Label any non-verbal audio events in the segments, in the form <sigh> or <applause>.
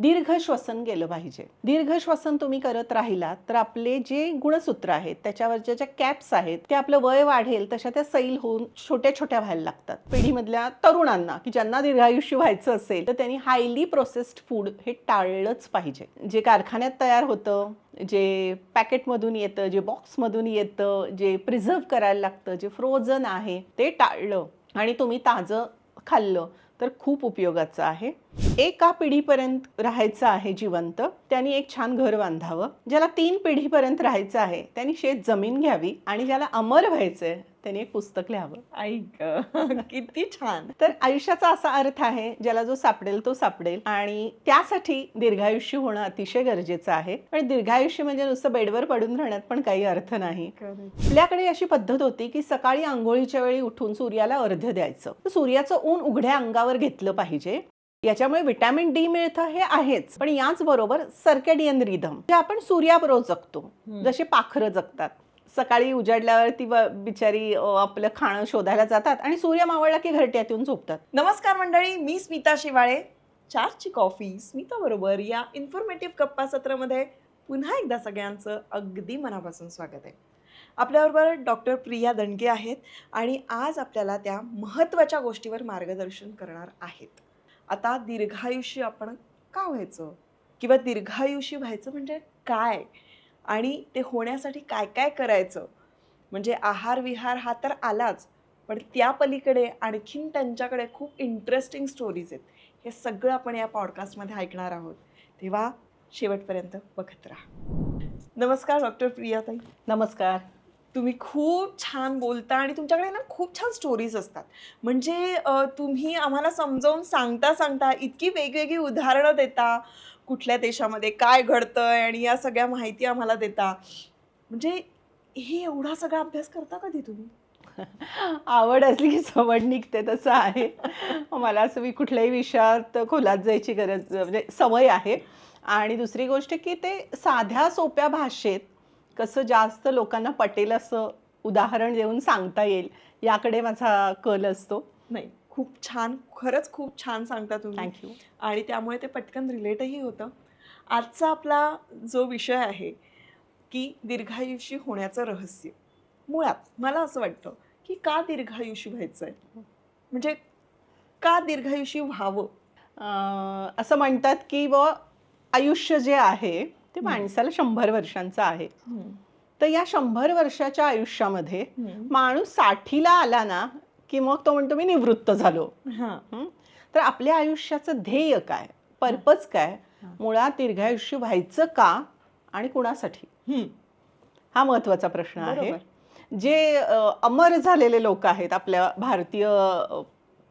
दीर्घ श्वसन केलं पाहिजे. दीर्घ श्वसन तुम्ही करत राहिलात तर आपले जे गुणसूत्र आहेत त्याच्यावरच्या ज्या कॅप्स आहेत ते आपलं वय वाढेल तशा त्या सैल होऊन छोट्या छोट्या व्हायला लागतात. पिढीमधल्या तरुणांना की ज्यांना दीर्घायुष्य व्हायचं असेल तर त्यांनी हायली प्रोसेस्ड फूड हे टाळलंच पाहिजे. जे कारखान्यात तयार होतं जे पॅकेटमधून येतं जे बॉक्समधून येतं जे प्रिझर्व्ह करायला लागतं जे फ्रोझन आहे ते टाळलं. आणि तुम्ही ताजं खाल्लं तर खूप उपयोगाचं आहे. एका पिढीपर्यंत राहायचं आहे जिवंत त्यांनी एक छान घर बांधावं. ज्याला तीन पिढीपर्यंत राहायचं आहे त्यांनी शेत जमीन घ्यावी आणि ज्याला अमर व्हायचंय त्यांनी एक पुस्तक लिहावं. ऐक <laughs> किती छान. तर आयुष्याचा असा अर्थ आहे ज्याला जो सापडेल तो सापडेल आणि त्यासाठी दीर्घायुष्य होणं अतिशय गरजेचं आहे. पण दीर्घायुष्य म्हणजे नुसतं बेडवर पडून राहण्यात पण काही अर्थ नाही. आपल्याकडे अशी पद्धत होती की सकाळी आंघोळीच्या वेळी उठून सूर्याला अर्ध द्यायचं. सूर्याचं ऊन उघड्या अंगावर घेतलं पाहिजे. याच्यामुळे विटॅमिन डी मिळतं हे आहेच. पण याच बरोबर सर्केडियन रिधम जे आपण सूर्याबरोबर जगतो. जसे पाखरं जगतात. सकाळी उजाडल्यावर ती बिचारी आपलं खाणं शोधायला जातात आणि सूर्य मावळला की घरट्यात येऊन झोपतात. नमस्कार मंडळी मी स्मिता शिवाळे. चारची कॉफी स्मिता बरोबर या इन्फॉर्मेटिव्ह गप्पा सत्रामध्ये पुन्हा एकदा सगळ्यांचं अगदी मनापासून स्वागत आहे. आपल्याबरोबर डॉक्टर प्रिया दणके आहेत आणि आज आपल्याला त्या महत्त्वाच्या गोष्टीवर मार्गदर्शन करणार आहेत. आता दीर्घायुषी आपण का व्हायचं? किंवा दीर्घायुषी व्हायचं म्हणजे काय? आणि ते होण्यासाठी काय काय करायचं? म्हणजे आहार विहार हा तर आलाच पण त्या पलीकडे आणखीन त्यांच्याकडे खूप इंटरेस्टिंग स्टोरीज आहेत. हे सगळं आपण या पॉडकास्टमध्ये ऐकणार आहोत. तेव्हा शेवटपर्यंत बघत राहा. नमस्कार डॉक्टर प्रियाताई. नमस्कार. तुम्ही खूप छान बोलता आणि तुमच्याकडे ना खूप छान स्टोरीज असतात. म्हणजे तुम्ही आम्हाला समजावून सांगता सांगता इतकी वेगवेगळी उदाहरणं देता कुठल्या देशामध्ये काय घडतंय आणि या सगळ्या माहिती आम्हाला देता. म्हणजे हे एवढा सगळा अभ्यास करता कधी तुम्ही? <laughs> आवड असली की सवड निघते तसं आहे. मला असं मी कुठल्याही विषयात खोलात जायची गरज म्हणजे सवय आहे. आणि दुसरी गोष्ट की ते साध्या सोप्या भाषेत कसं जास्त लोकांना पटेल असं उदाहरण देऊन सांगता येईल याकडे माझा कल असतो. नाही खूप छान खरंच खूप छान सांगता तुम्ही. थँक्यू आणि त्यामुळे ते पटकन रिलेटही होतं. आजचा आपला जो विषय आहे की दीर्घायुषी होण्याचं रहस्य. मुळात मला असं वाटतं की का दीर्घायुषी व्हायचं आहे म्हणजे का दीर्घायुषी व्हावं? असं म्हणतात की व आयुष्य जे आहे ते. माणसाला शंभर वर्षांचं आहे तर या शंभर वर्षाच्या आयुष्यामध्ये माणूस साठीला आला ना की मग तो म्हणतो मी निवृत्त झालो? तर आपल्या आयुष्याचं ध्येय काय पर्पज काय. मुळात दीर्घायुष्य व्हायचं का आणि कुणासाठी. हा महत्त्वाचा प्रश्न आहे. जे अमर झालेले लोक आहेत आपल्या भारतीय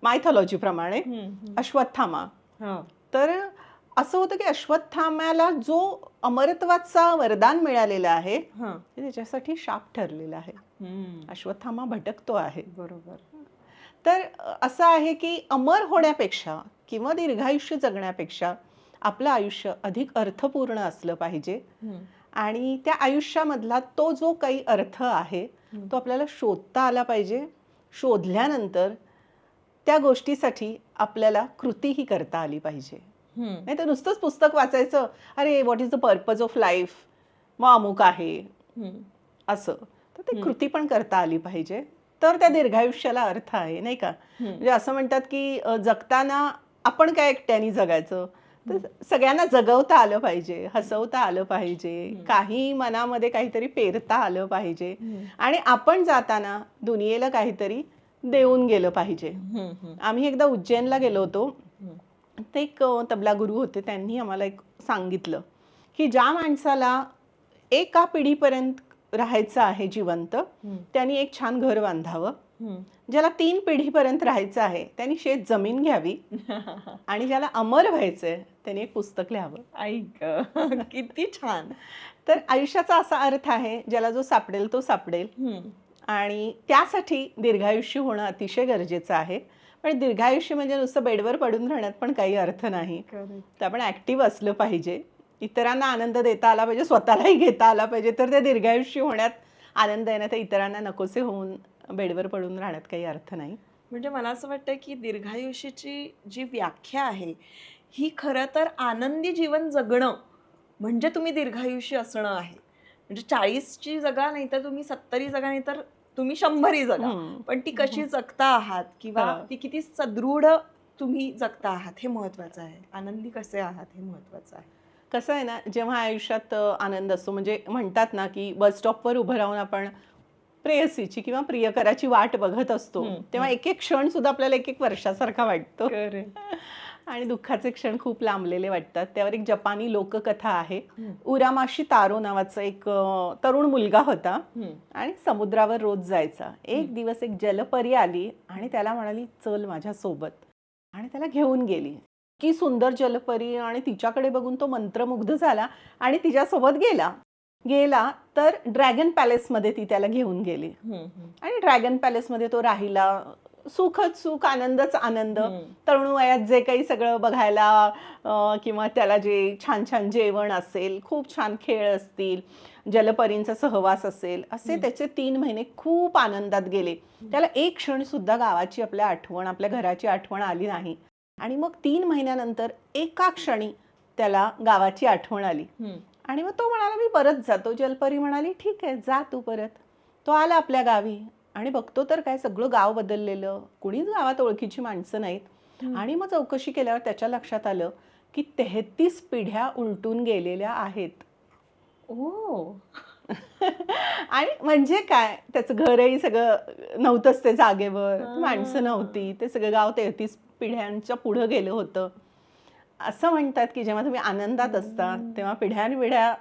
मायथॉलॉजीप्रमाणे हम्म, हम्म. अश्वत्थामा. तर असं होतं की अश्वत्थाम्याला जो अमरत्वाचा वरदान मिळालेलं आहे हां. ते त्याच्यासाठी शाप ठरलेला आहे. अश्वत्थामा भटकतो आहे बरोबर तर असं आहे की अमर होण्यापेक्षा किंवा दीर्घायुष्य जगण्यापेक्षा आपलं आयुष्य अधिक अर्थपूर्ण असलं पाहिजे. आणि त्या आयुष्यामधला तो जो काही अर्थ आहे. तो आपल्याला शोधता आला पाहिजे शोधल्यानंतर त्या गोष्टीसाठी आपल्याला कृतीही करता आली पाहिजे. नाही तर नुसतंच पुस्तक वाचायचं अरे what is the purpose of life मग अमुक आहे. असं तर ते. कृती पण करता आली पाहिजे तर त्या दीर्घायुष्याला अर्थ आहे नाही का. म्हणजे असं म्हणतात की जगताना आपण काय एकट्याने जगायचं तर सगळ्यांना जगवता आलं पाहिजे हसवता आलं पाहिजे. काही मनामध्ये काहीतरी पेरता आलं पाहिजे. आणि आपण जाताना दुनियेला काहीतरी देऊन गेलं पाहिजे. आम्ही एकदा उज्जैनला गेलो होतो. ते एक तबला गुरु होते त्यांनी आम्हाला एक सांगितलं की ज्या माणसाला एका पिढीपर्यंत राहायचं आहे जिवंत. त्यांनी एक छान घर बांधावं. ज्याला तीन पिढीपर्यंत राहायचं आहे त्यांनी शेत जमीन घ्यावी <laughs> आणि ज्याला अमर व्हायचंय त्यांनी एक पुस्तक लिहावं ऐक <laughs> किती छान तर आयुष्याचा असा अर्थ आहे ज्याला जो सापडेल तो सापडेल. आणि त्यासाठी दीर्घायुष्य होणं अतिशय गरजेचं आहे पण दीर्घायुष्य म्हणजे नुसतं बेडवर पडून राहण्यात पण काही अर्थ नाही. तर आपण ॲक्टिव्ह असलं पाहिजे. इतरांना आनंद देता आला पाहिजे स्वतःलाही घेता आला पाहिजे तर ते दीर्घायुष्य होण्यात आनंद येण्यात इतरांना नकोसे होऊन बेडवर पडून राहण्यात काही अर्थ नाही. म्हणजे मला असं वाटतं की दीर्घायुष्याची जी व्याख्या आहे ही खरं तर आनंदी जीवन जगणं म्हणजे तुम्ही दीर्घायुष्य असणं आहे. म्हणजे चाळीसची जगा नाही तर तुम्ही सत्तरी जगा नाही तर तुम्ही शंभरी जगा. पण ती कशी जगता आहात किंवा. ती किती सदृढ तुम्ही जगता आहात हे महत्वाचं आहे. आनंदी कसे आहात हे महत्वाचं आहे. कसं आहे ना जेव्हा आयुष्यात आनंद असतो म्हणजे म्हणतात ना की बस स्टॉपवर उभं राहून आपण प्रेयसीची किंवा प्रियकराची वाट बघत असतो तेव्हा एक एक क्षण सुद्धा आपल्याला एक एक वर्षासारखा वाटतो. <laughs> आणि दुःखाचे क्षण खूप लांबलेले वाटतात. त्यावर एक जपानी लोककथा आहे. उरामाशी तारो नावाचा एक तरुण मुलगा होता. आणि समुद्रावर रोज जायचा. एक. दिवस एक जलपरी आली आणि त्याला म्हणाली चल माझ्या सोबत आणि त्याला घेऊन गेली. की सुंदर जलपरी आणि तिच्याकडे बघून तो मंत्रमुग्ध झाला आणि तिच्यासोबत गेला. गेला तर ड्रॅगन पॅलेसमध्ये ती त्याला घेऊन गेली. आणि ड्रॅगन पॅलेसमध्ये तो राहिला सुखच सुख आनंदच आनंद. तरुण वयात जे काही सगळं बघायला किंवा त्याला जे छान छान जेवण असेल खूप छान खेळ असतील जलपरींचा सहवास असेल असे. त्याचे तीन महिने खूप आनंदात गेले. त्याला एक क्षण सुद्धा गावाची आपल्या आठवण आपल्या घराची आठवण आली नाही. आणि मग तीन महिन्यानंतर एका क्षणी त्याला गावाची आठवण आली. आणि मग तो म्हणाला मी परत जातो. जलपरी म्हणाली ठीक आहे जा तू परत. तो आला आपल्या गावी. आणि बघतो तर काय सगळं गाव बदललेलं कुणीच गावात ओळखीची माणसं नाहीत. आणि मग चौकशी केल्यावर त्याच्या लक्षात आलं की तेहतीस पिढ्या उलटून गेलेल्या आहेत. ओ. <laughs> आणि म्हणजे काय? त्याचं घरही सगळं नव्हतंच ते जागेवर. माणसं नव्हती. ते सगळं गाव तेहतीस पिढ्यांच्या पुढं गेलं होतं. असं म्हणतात की जेव्हा तुम्ही आनंदात असता. तेव्हा पिढ्यानपिढ्या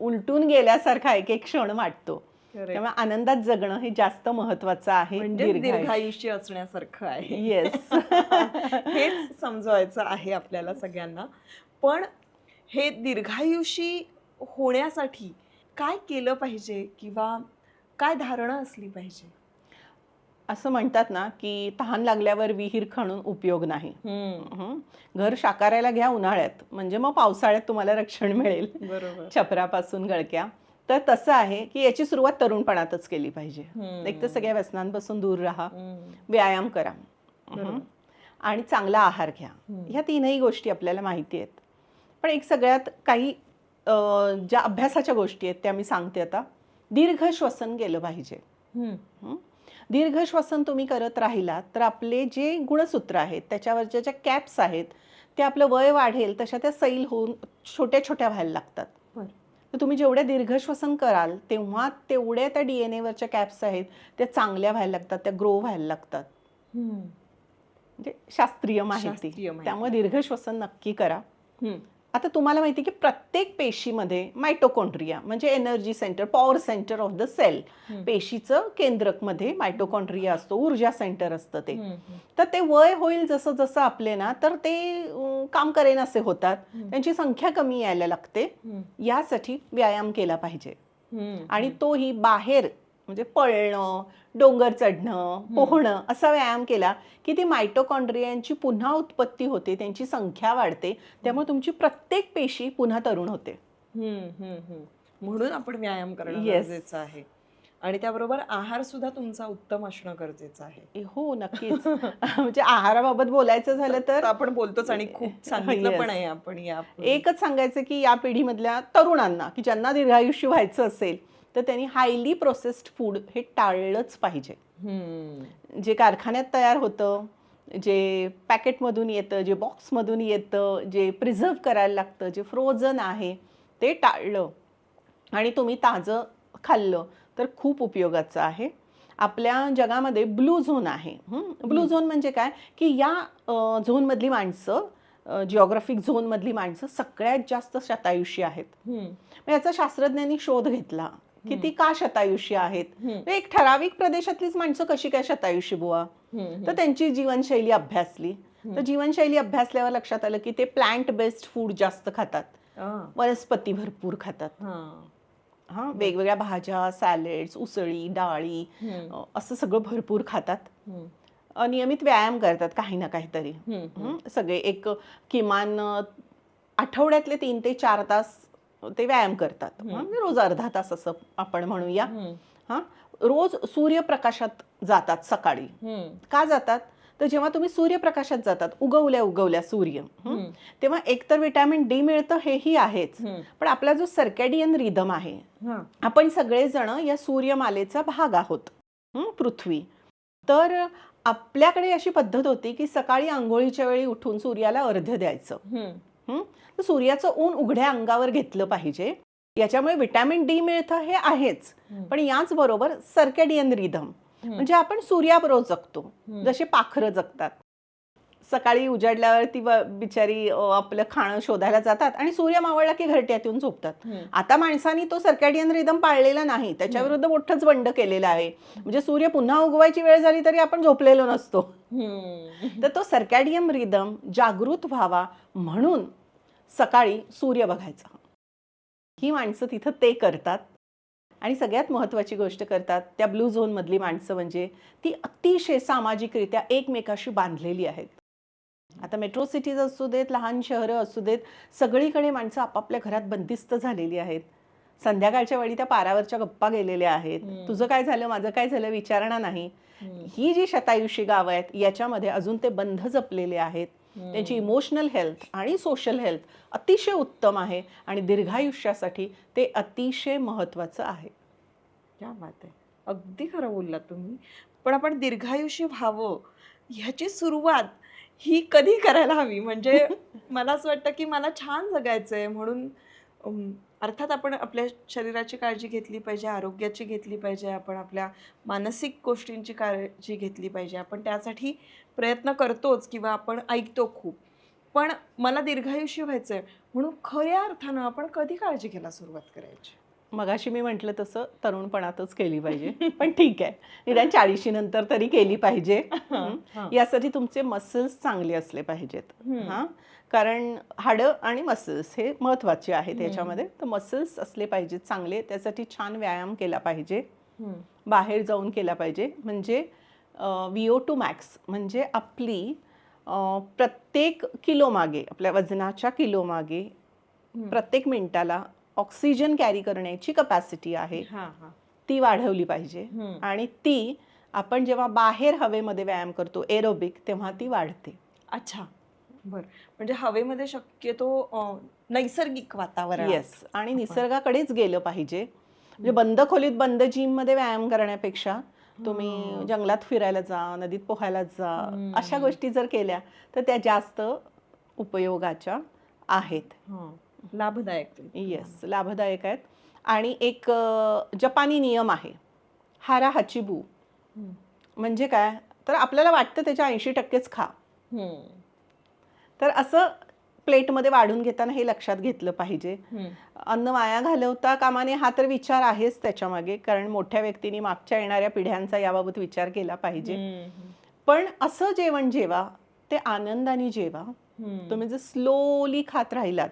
उलटून गेल्यासारखा एक एक क्षण वाटतो. त्यामुळे आनंदात जगणं हे जास्त महत्वाचं आहे म्हणजे दीर्घायुष्य. असण्यासारखं आहे. येस <laughs> हेच समजवायचं आहे आपल्याला सगळ्यांना. पण हे दीर्घायुषी होण्यासाठी काय केलं पाहिजे किंवा काय धारणा असली पाहिजे? असं म्हणतात ना की तहान लागल्यावर विहीर खणून उपयोग नाही. हं. घर साकारायला घ्या उन्हाळ्यात. म्हणजे मग पावसाळ्यात तुम्हाला रक्षण मिळेल. बरोबर. छपरापासून गळक्या. तर तसं आहे की याची सुरुवात तरुणपणातच केली पाहिजे. एक तर सगळ्या व्यसनांपासून दूर राहा. व्यायाम करा. आणि चांगला आहार घ्या. ह्या तीनही गोष्टी आपल्याला माहिती आहेत. पण एक सगळ्यात काही ज्या अभ्यासाच्या गोष्टी आहेत त्या मी सांगते आता. दीर्घ श्वसन केलं पाहिजे? दीर्घ श्वसन तुम्ही करत राहिलात तर आपले जे गुणसूत्र आहेत त्याच्यावरच्या ज्या कॅप्स आहेत ते आपलं वय वाढेल तशा त्या सैल होऊन छोट्या छोट्या व्हायला लागतात. तर तुम्ही जेवढ्या दीर्घ श्वसन कराल तेव्हा तेवढ्या त्या डी एन एवरच्या कॅप्स आहेत त्या चांगल्या व्हायला लागतात त्या ग्रो व्हायला लागतात. म्हणजे शास्त्रीय माहिती. त्यामुळे दीर्घ श्वसन नक्की करा. आता तुम्हाला माहिती आहे की प्रत्येक पेशीमध्ये मायटोकॉन्ड्रिया म्हणजे energy centre power centre of the cell पेशीचं केंद्रकमध्ये मायटोकॉन्ड्रिया असतो ऊर्जा सेंटर असतं ते. तर ते वय होईल जसं जसं आपले ना तर ते काम करेनासे होतात. त्यांची संख्या कमी यायला लागते. यासाठी व्यायाम केला पाहिजे. आणि तोही बाहेर म्हणजे पळणं डोंगर चढणं पोहणं असा व्यायाम केला की ती मायटोकॉन्ड्रियांची पुन्हा उत्पत्ती होते त्यांची संख्या वाढते त्यामुळे तुमची प्रत्येक पेशी पुन्हा तरुण होते. म्हणून आपण व्यायाम करणं. गरजेचं आहे. आणि त्याबरोबर आहार सुद्धा तुमचा उत्तम असणं गरजेचं आहे. हो नक्कीच. म्हणजे आहाराबाबत बोलायचं झालं तर आपण बोलतोच आणि खूप <laughs> सांगितलं. पण आहे आपण या एकच सांगायचं की या पिढीमधल्या तरुणांना की ज्यांना दीर्घायुष्य व्हायचं असेल तर त्यांनी हायली प्रोसेस्ड फूड हे टाळलंच पाहिजे. जे कारखान्यात तयार होतं जे पॅकेटमधून येतं जे बॉक्समधून येतं जे प्रिझर्व करायला लागतं जे फ्रोझन आहे ते टाळलं. आणि तुम्ही ताजं खाल्लं तर खूप उपयोगाचं आहे. आपल्या जगामध्ये ब्लू झोन आहे. ब्लू. झोन म्हणजे काय? की या झोनमधली माणसं जिओग्राफिक झोनमधली माणसं सगळ्यात जास्त शतायुषी आहेत. याचा शास्त्रज्ञांनी शोध घेतला. की ती का शतायुषी आहेत. म्हणजे एक ठराविक प्रदेशातलीच माणसं कशी काय शतायुषी बुवा. तर त्यांची जीवनशैली अभ्यासली. तर. जीवनशैली अभ्यासल्यावर लक्षात आलं की ते प्लांट बेस्ड फूड जास्त खातात. वनस्पती भरपूर खातात. हा. हा वेगवेगळ्या भाज्या सॅलेड्स उसळी डाळी असं सगळं भरपूर खातात. हम्म. अनियमित व्यायाम करतात काही ना काहीतरी. सगळे एक किमान अ, आठवड्यातले तीन ते चार तास ते व्यायाम करतात. म्हणजे रोज अर्धा तास असं आपण म्हणूया. हा? रोज सूर्यप्रकाशात जातात सकाळी. का जातात? तर जेव्हा तुम्ही सूर्यप्रकाशात जातात उगवल्या उगवल्या सूर्य. तेव्हा एकतर विटॅमिन डी मिळतं हेही आहेच. पण आपला जो सर्कॅडियन रिदम आहे हा. आपण सगळेजण या सूर्यमालेचा भाग आहोत. पृथ्वी. तर आपल्याकडे अशी पद्धत होती की सकाळी आंघोळीच्या वेळी उठून सूर्याला अर्ध्य द्यायचं? तर सूर्याचं ऊन उघड्या अंगावर घेतलं पाहिजे याच्यामुळे विटॅमिन डी मिळतं हे आहेच. पण याचबरोबर सर्कॅडियन रिदम हम्म. म्हणजे आपण सूर्याबरोबर जगतो. जसे पाखरं जगतात सकाळी उजाडल्यावर ती ब- बिचारी आपलं खाणं शोधायला जातात आणि सूर्य मावळला की घरट्यात येऊन झोपतात. आता माणसांनी तो सर्कॅडियन रिदम पाळलेला नाही. त्याच्या विरुद्ध मोठंच बंड केलेलं आहे. म्हणजे सूर्य पुन्हा उगवायची वेळ झाली तरी आपण झोपलेलो नसतो. तर तो सर्कॅडियम रिदम जागृत व्हावा म्हणून सकाळी सूर्य बघायचा. ही माणसं तिथं ते करतात आणि सगळ्यात महत्त्वाची गोष्ट करतात त्या ब्लू झोनमधली माणसं म्हणजे ती अतिशय सामाजिकरित्या एकमेकाशी बांधलेली आहेत. आता मेट्रो सिटीज असू देत लहान शहरं असू देत सगळीकडे माणसं आपापल्या घरात बंदिस्त झालेली आहेत. संध्याकाळच्या वेळी त्या पारावरच्या गप्पा गेलेल्या आहेत. तुझं काय झालं माझं काय झालं विचारणा नाही. ही जी शतायुषी गावं आहेत याच्यामध्ये अजून ते बंध जपलेले आहेत. त्यांची इमोशनल हेल्थ आणि सोशल हेल्थ अतिशय उत्तम आहे आणि दीर्घायुष्यासाठी ते अतिशय महत्त्वाचं आहे. क्या बात आहे. अगदी खरं बोललात तुम्ही. पण आपण दीर्घायुष्य व्हावं ह्याची सुरुवात ही कधी करायला हवी? म्हणजे <laughs> मला असं वाटतं की मला छान जगायचं आहे म्हणून अर्थात आपण आपल्या शरीराची काळजी घेतली पाहिजे आरोग्याची घेतली पाहिजे आपण आपल्या मानसिक गोष्टींची काळजी घेतली पाहिजे. आपण त्यासाठी प्रयत्न करतोच किंवा आपण ऐकतो खूप. पण मला दीर्घायुष्य व्हायचं आहे म्हणून खऱ्या अर्थानं आपण कधी काळजी घ्यायला सुरुवात करायची? मगाशी मी म्हटलं तसं तरुणपणातच केली पाहिजे पण ठीक आहे निदान चाळीशी नंतर तरी केली पाहिजे. <laughs> यासाठी तुमचे मसल्स चांगले असले पाहिजेत. हां कारण हाडं आणि मसल्स हे महत्त्वाचे आहेत. याच्यामध्ये तर मसल्स असले पाहिजेत चांगले त्यासाठी छान व्यायाम केला पाहिजे. बाहेर जाऊन केला पाहिजे म्हणजे व्ही ओ टू मॅक्स म्हणजे आपली प्रत्येक किलो मागे आपल्या वजनाच्या किलो मागे. प्रत्येक मिनिटाला ऑक्सिजन कॅरी करण्याची कपॅसिटी आहे. हां, हां. ती वाढवली पाहिजे. आणि ती आपण जेव्हा बाहेर हवेमध्ये व्यायाम करतो एरोबिक तेव्हा ती वाढते. अच्छा. बर. म्हणजे हवेमध्ये शक्यतो नैसर्गिक वातावरण येस आणि निसर्गाकडेच गेलं पाहिजे. म्हणजे बंद खोलीत बंद जिममध्ये व्यायाम करण्यापेक्षा तुम्ही हं. जंगलात फिरायला जा नदीत पोहायला जा हं. अशा गोष्टी जर केल्या तर त्या जास्त उपयोगाच्या आहेत. लाभदायक ते. येस लाभदायक आहेत आणि एक जपानी नियम आहे हारा हाचिबू. म्हणजे काय तर आपल्याला वाटतं त्याच्या ऐंशी टक्केच खा. तर असं प्लेटमध्ये वाढून घेताना हे लक्षात घेतलं पाहिजे. अन्न वाया घालवता कामाने हा तर विचार आहेच त्याच्यामागे कारण मोठ्या व्यक्तींनी मागच्या येणाऱ्या पिढ्यांचा याबाबत विचार केला पाहिजे. पण असं जेवण जेवा ते आनंदाने जेवा. तुम्ही जर स्लोली खात राहिलात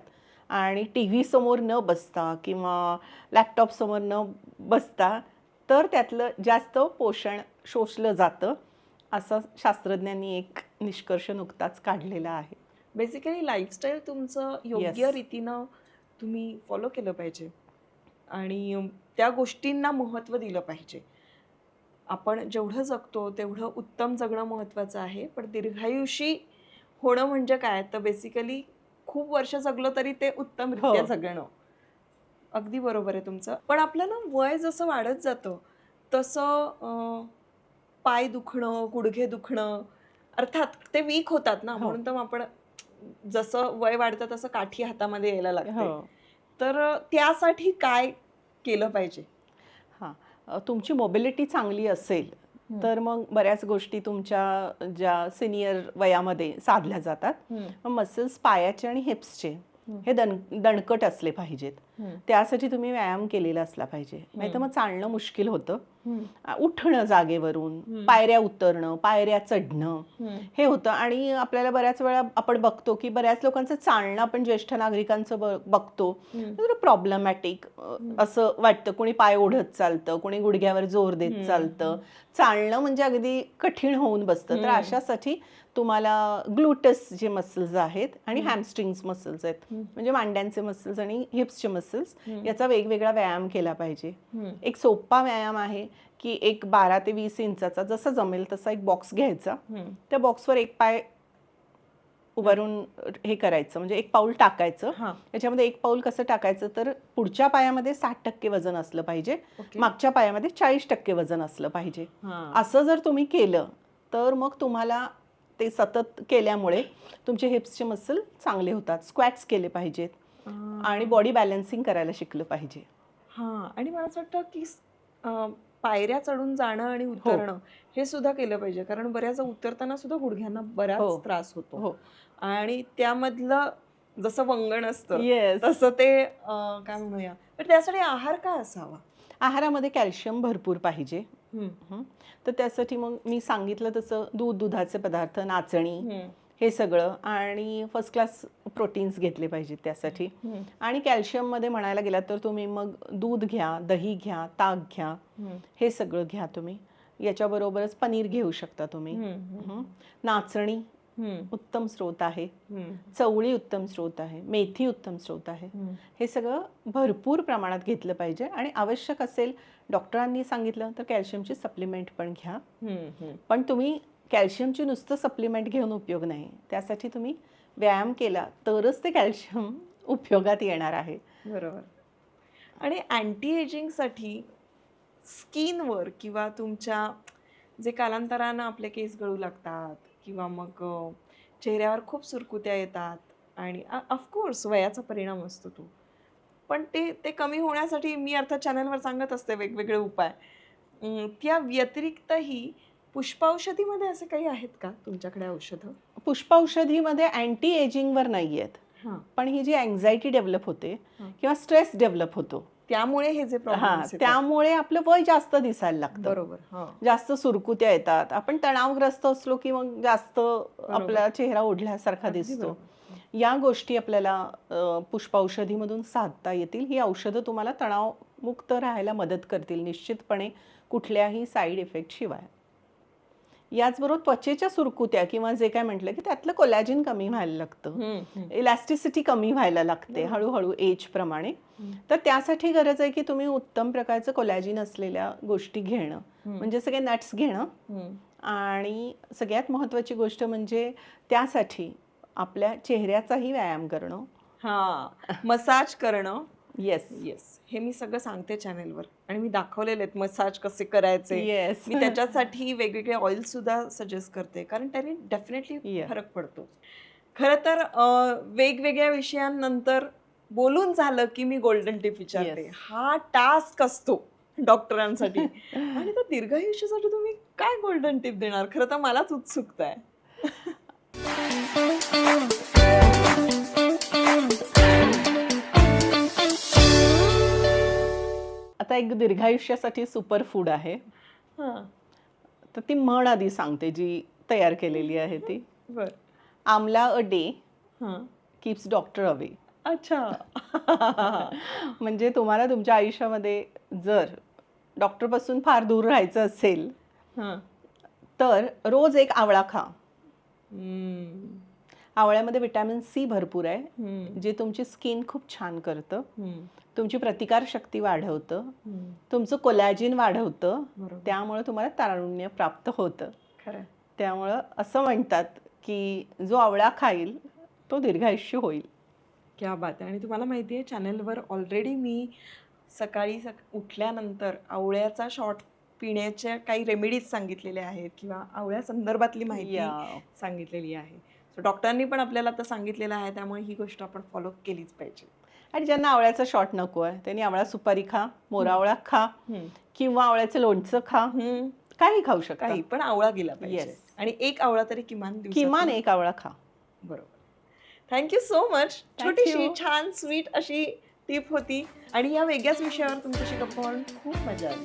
आणि टी व्ही समोर न बसता किंवा लॅपटॉप समोर न बसता तर त्यातलं जास्त पोषण शोषलं जातं असं शास्त्रज्ञांनी एक निष्कर्ष नुकताच काढलेला आहे. बेसिकली लाईफस्टाईल तुमचं योग्य Yes. रीतीनं तुम्ही फॉलो केलं पाहिजे. आणि त्या गोष्टींना महत्त्व दिलं पाहिजे. आपण जेवढं जगतो तेवढं उत्तम जगणं महत्त्वाचं आहे. पण दीर्घायुषी होणं म्हणजे काय? तर बेसिकली खूप वर्ष जगलो तरी ते उत्तमरित्या हो. जगणं. अगदी बरोबर आहे तुमचं. पण आपलं ना वय जसं वाढत जातं तसं पाय दुखणं गुडघे दुखणं अर्थात ते वीक होतात ना हो. म्हणून तर आपण जसं वय वाढतं तसं काठी हातामध्ये यायला लागते. हो. तर त्यासाठी काय केलं पाहिजे? हां. तुमची मोबिलिटी चांगली असेल तर मग बऱ्याच गोष्टी तुमच्या ज्या सिनियर वयामध्ये साधल्या जातात. मसल्स पायाचे आणि हिप्सचे हं. दण दणकट असले पाहिजेत. त्यासाठी तुम्ही व्यायाम केलेला असला पाहिजे. नाही तर मग चालणं मुश्किल होतं. उठणं जागेवरून. पायऱ्या उतरणं पायऱ्या चढणं हे होतं. आणि आपल्याला बऱ्याच वेळा आपण बघतो की बऱ्याच लोकांचं चालणं आपण ज्येष्ठ नागरिकांचं बघतो. प्रॉब्लेमॅटिक असं वाटतं. कोणी पाय ओढत चालतं कोणी गुडघ्यावर जोर देत. चालतं. चालणं म्हणजे अगदी कठीण होऊन बसतं. तर. अशासाठी तुम्हाला ग्लुटस जे मसल्स आहेत आणि. हॅमस्ट्रिंग्स मसल्स आहेत. म्हणजे मांड्यांचे मसल्स आणि हिप्सचे मसल्स. याचा वेगवेगळा व्यायाम केला पाहिजे. एक सोपा व्यायाम आहे. की एक बारा ते वीस इंचाचा जसा जमेल तसा एक बॉक्स घ्यायचा. त्या बॉक्सवर एक पाय उभारून हे करायचं म्हणजे एक पाऊल टाकायचं. याच्यामध्ये एक पाऊल कसं टाकायचं तर पुढच्या पायामध्ये साठ टक्के वजन असलं पाहिजे मागच्या पायामध्ये चाळीस टक्के वजन असलं पाहिजे. असं जर तुम्ही केलं तर मग तुम्हाला ते सतत केल्यामुळे तुमचे हिप्सचे मसल चांगले होतात स्क्वॅट्स केले पाहिजेत. आणि बॉडी बॅलन्सिंग करायला शिकलं पाहिजे. हा. आणि मला असं वाटतं की पायऱ्या चढून जाणं आणि उतरणं हे सुद्धा केलं पाहिजे कारण बऱ्याचदा उतरताना सुद्धा गुडघ्यांना बराच हो. त्रास होतो हो आणि त्यामधलं जसं वंगण असतं तसं ते काय म्हणूया तर त्यासाठी आहार काय असावा आहारामध्ये कॅल्शियम भरपूर पाहिजे. हं. तर त्यासाठी मग मी सांगितलं तसं दूध दुधाचे पदार्थ नाचणी. हे सगळं आणि फर्स्ट क्लास प्रोटीन्स घेतले पाहिजेत त्यासाठी. आणि कॅल्शियममध्ये म्हणायला गेलात तर तुम्ही मग दूध घ्या दही घ्या ताक घ्या. हे सगळं घ्या तुम्ही याच्याबरोबरच पनीर घेऊ शकता तुम्ही. नाचणी. उत्तम स्रोत आहे. चवळी उत्तम स्रोत आहे मेथी उत्तम स्रोत आहे. हे सगळं भरपूर प्रमाणात घेतलं पाहिजे आणि आवश्यक असेल डॉक्टरांनी सांगितलं तर कॅल्शियमची सप्लिमेंट पण घ्या. पण तुम्ही कॅल्शियमची नुसतं सप्लिमेंट घेऊन उपयोग नाही. त्यासाठी तुम्ही व्यायाम केला तरच ते कॅल्शियम <laughs> उपयोगात येणार आहे. बरोबर. आणि अँटी एजिंगसाठी स्किनवर किंवा तुमच्या जे कालांतरानं आपले केस गळू लागतात किंवा मग चेहऱ्यावर खूप सुरकुत्या येतात आणि ऑफकोर्स वयाचा परिणाम असतो तो. पण ते ते कमी होण्यासाठी मी अर्थात चॅनलवर सांगत असते वेगवेगळे उपाय. त्या व्यतिरिक्तही पुष्पाौषधीमध्ये असे काही आहेत का तुमच्याकडे औषधं? पुष्पौषधीमध्ये अँटी एजिंगवर नाही आहेत. हां. पण ही जी अँझायटी डेव्हलप होते. किंवा स्ट्रेस डेव्हलप होतो. त्यामुळे हे जे हा त्यामुळे आपलं वय जास्त दिसायला लागतं. बरोबर हां. जास्त सुरकुत्या येतात. आपण तणावग्रस्त असलो की मग जास्त आपला चेहरा ओढल्यासारखा दिसतो. या गोष्टी आपल्याला पुष्पौषधीमधून साधता येतील. ही औषधं तुम्हाला तणावमुक्त राहायला मदत करतील. निश्चितपणे कुठल्याही साईड इफेक्ट शिवाय. याचबरोबर त्वचेच्या सुरकुत्या किंवा जे काय म्हटलं की त्यातलं कोलॅजिन कमी व्हायला लागतं. इलॅस्टिसिटी कमी व्हायला लागते. हळूहळू एज प्रमाणे. तर त्यासाठी गरज आहे की तुम्ही उत्तम प्रकारचं कोलॅजिन असलेल्या गोष्टी घेणं. म्हणजे सगळे नट्स घेणं. आणि सगळ्यात महत्त्वाची गोष्ट म्हणजे त्यासाठी आपल्या चेहऱ्याचाही व्यायाम करणं हा मसाज करणं येस येस हे मी सगळं सांगते चॅनेलवर आणि मी दाखवलेले आहेत मसाज कसे करायचे. येस मी त्याच्यासाठी वेगवेगळे ऑइल सुद्धा सजेस्ट करते. कारण त्याने डेफिनेटली. फरक पडतो. खरं तर वेगवेगळ्या विषयांनंतर बोलून झालं की मी गोल्डन टिप विचारते. हा टास्क असतो डॉक्टरांसाठी <laughs> आणि त्या दीर्घायुष्यासाठी तुम्ही काय गोल्डन टिप देणार? खरं तर मलाच उत्सुकता आहे <laughs> आता एक दीर्घायुष्यासाठी सुपर फूड आहे. हां. तर ती म्हण आधी सांगते जी तयार केलेली आहे ती. बर. आमला अ डे हां. Keeps doctor away. अच्छा. <laughs> म्हणजे तुम्हाला तुमच्या आयुष्यामध्ये जर डॉक्टरपासून फार दूर राहायचं असेल हां. तर रोज एक आवळा खा. आवळ्यामध्ये विटॅमिन सी भरपूर आहे. जे तुमची स्किन खूप छान करतं. तुमची प्रतिकारशक्ती वाढवतं. तुमचं कोलॅजिन वाढवतं. बरोबर. त्यामुळे तुम्हाला तारुण्य प्राप्त होतं. खरं. त्यामुळं असं म्हणतात की जो आवळा खाईल तो दीर्घायुष्य होईल. क्या बात आहे. आणि तुम्हाला माहिती आहे चॅनलवर ऑलरेडी मी सकाळी सक उठल्यानंतर आवळ्याचा शॉट पिण्याच्या काही रेमेडीज सांगितलेल्या आहेत किंवा आवळ्या संदर्भातली माहिती. सांगितलेली आहे. सो डॉक्टरांनी पण आपल्याला आता सांगितलेलं आहे त्यामुळे ही गोष्ट आपण फॉलो केलीच पाहिजे. आणि ज्यांना आवळ्याचा शॉट नको आहे त्यांनी आवळा सुपारी खा मोरावळा खा किंवा आवळ्याचं लोणचं खा. काही खाऊ शकता. काही पण आवळा गेला पाहिजे. आणि एक आवळा तरी किमान किमान एक आवळा खा. बरोबर. थँक्यू सो मच छोटीशी. छान स्वीट अशी टीप होती. आणि या वेगळ्याच विषयावर तुमच्याशी गप्पा खूप मजा आली.